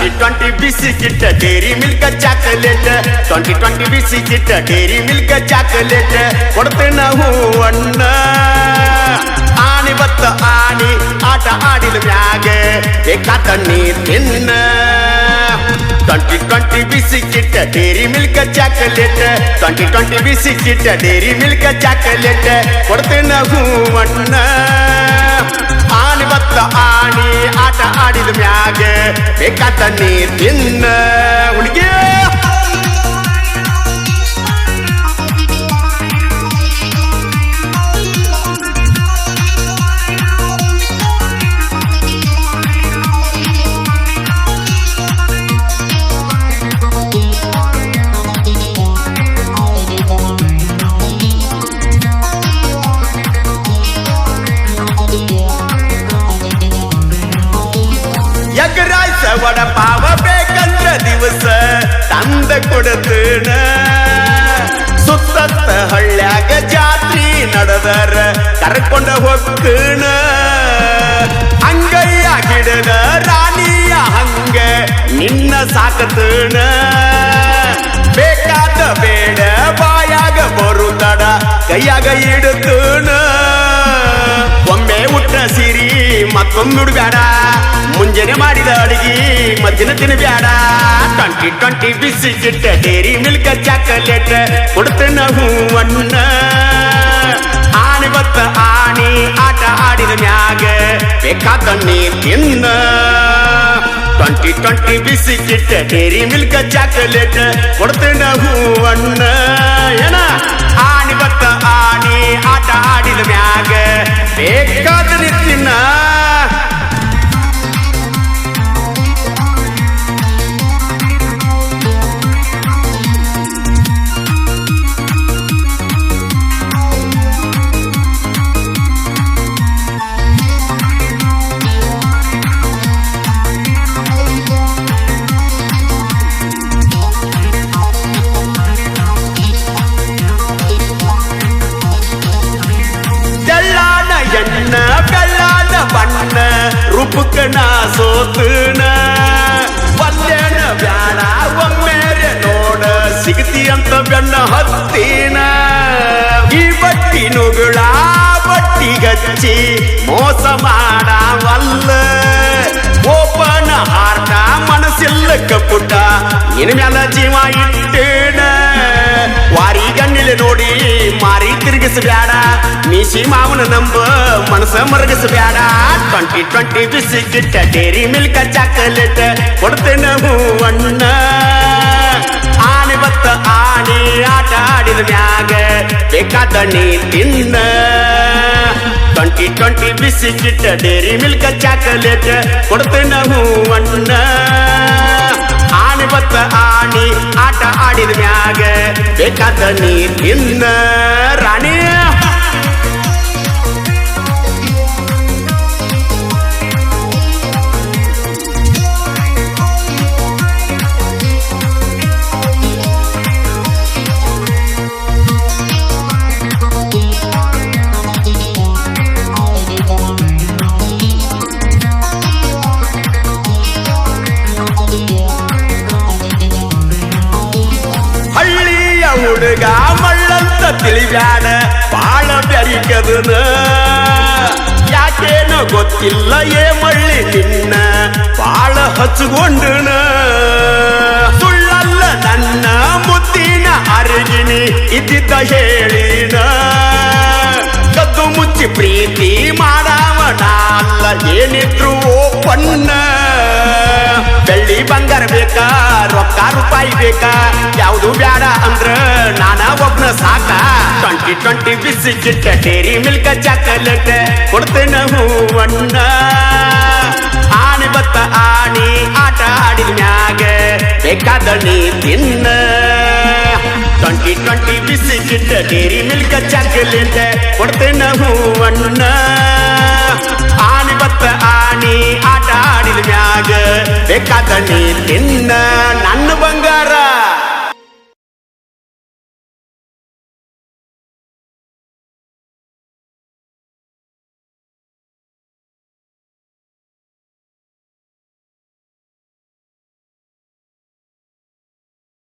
Biscuit Dairy Milk chocolate twenty twenty biscuit Dairy Milk chocolate ಕೊಡ್ತೇನ ಹೂವಣ್ಣ ಆಣಿ ಬತ್ತ ಆಣಿ ಆಟ ಆಡಿದ ಮ್ಯಾಗ ಬೇಕಾದ ನೀ ತಿನ್ನ twenty twenty biscuit Dairy Milk chocolate twenty twenty biscuit Dairy Milk chocolate ಕೊಡ್ತೇನ ಹೂವಣ್ಣ ಆಣಿ ಬತ್ತ ಆಣಿ ಆಟ ಆಡಿದ ಮ್ಯಾಗ ಬೇಕಾದ ನೀರ್ ತಿನ್ನ. ಎಗ್ರಾಯ್ಸ ಒಡ ಪಾವ ಬೇಕಂದ್ರ ದಿವಸ ತಂದ ಕೊಡತನ. ಸುತ್ತತ್ತ ಹಳ್ಳ್ಯಾಗ ಜಾತ್ರಿ ನಡೆದರ ಕರ್ಕೊಂಡ ಹೊಕ್ಕಣ ಅಂಗಯ್ಯ ಗಿಡದ ರಾಣಿಯ ಹಂಗ ನಿನ್ನ ಸಾಕತನ. ಬೇಕಾದ ಬೇಡ ಬಾಯಾಗ ಬರುತ್ತಡ ಕೈಯಾಗ ಇಡುತ್ತನ ಒಮ್ಮೆ ಉಟ್ಟ ಸಿರಿ ಮತ್ತೊಂದು ಉಡ್ಬ್ಯಾಡ ಮುಂಜಾನೆ ಮಾಡಿದ ಅಡಿಗೆ, ಮಧ್ಯಾಹ್ನ ತಿನ್ಬ್ಯಾಡ twenty twenty biscuit Dairy Milk chocolate ಕೊಡುತ್ತೆ ನಾವು ಅಣ್ಣ ಆನೆ ಬತ್ತ ಆಣಿ ಆಟ ಆಡಿದ ಮ್ಯಾಗ ಬೇಕಾದ ನೀ ತಿನ್ನ twenty twenty biscuit Dairy Milk chocolate ಕೊಡುತ್ತೆ ನಾವು ಅಣ್ಣ ಏನ? ಆನೆ ಬತ್ತ ಆಣಿ ಆಟ ಆಡಿದ ಮ್ಯಾಗ ಬೇಕಾದ ನೀ ತಿನ್ನ ಸೋತನ. ಬಂದೇನ ಬ್ಯಾಡ ಒಮ್ಮೆರೆ ನೋಡ, ಸಿಗತಿ ಅಂತ ಬೆನ್ನ ಹತ್ತಿನ. ಈ ಬಟ್ಟಿ ನುಗುಳ ಬಟ್ಟಿ ಗಚ್ಚಿ ಮೋಸ ಮಾಡವಲ್ಲ. ಓಪನ ಹಾರ್ಟ ಮನಸ್ಸಿಲ್ಲ ಕಪುಟ ನಿನ್ನ ಜೀವ ಇಟ್ಟೇನ. ತಿರುಗಿಸಬ್ಯಾಡ ಮೀಸಿ ಮಾವನ ನಂಬ, ಮನಸ ಮರಗಿಸಬ್ಯಾಡ twenty twenty biscuit Dairy Milk chocolate ಕೊಡ್ತೇನ ಹೂವಣ್ಣ ಆನೆ ಬತ್ತ ಆನೆ ಆಟ ಆಡಿದ ಮ್ಯಾಗ ಬೇಕಾದ ನೀ ತಿನ್ನ. Twenty twenty biscuit Dairy Milk chocolate ಕೊಡ್ತೇನ ಹೂವಣ್ಣ ಆನೆ ಬತ್ತ ಆನೆ ಆಟ ಆಡಿದ ಮ್ಯಾಗ ಬೇಕಾದ ನೀ ತಿನ್ನ. ಹುಡುಗ ಮಳ್ಳಂತ ಬಾಳ ಬೆರಿಕದನ ಯಾಕೇನೋ ಗೊತ್ತಿಲ್ಲ ಏ ಮಳ್ಳಿ ನಿನ್ನ? ಬಾಳ ಹಚ್ಕೊಂಡನ ಸುಳ್ಳಲ್ಲ ನನ್ನ ಮುದ್ದಿನ ಅರಿಗಿನಿ ಇದ್ದಿದ್ದ ಹೇಳಿನ. ಕದ್ದು ಮುಚ್ಚಿ ಪ್ರೀತಿ ಮಾಡಾವಣ ಅಲ್ಲ ಏನಿದ್ರು ಓಪನ್ನ ಬೆಳ್ಳಿ ಬಂಗಾರ ಬೇಕಾ? ರೊಕ್ಕ ರೂಪಾಯಿ ಬೇಕಾ? ಯಾವುದು ಬ್ಯಾಡ ಅಂದ್ರ ನಾನ ಒಬ್ನ ಸಾಕ. Twenty twenty biscuit Dairy Milk, chocolate ಕೊಡ್ತೇನ ಹೂವಣ್ಣ ಆನೆ ಬತ್ತ ಆಣಿ, ಆಟ ಆಡಿದ ಮ್ಯಾಗ ಬೇಕಾದ ನೀ ತಿನ್ನ. Twenty twenty biscuit Dairy Milk, chocolate ಕೊಡ್ತೇನ ಹೂವಣ್ಣ ಆನೆ ಬತ್ತ ಆಣಿ ಆಟ ಆಡಿದ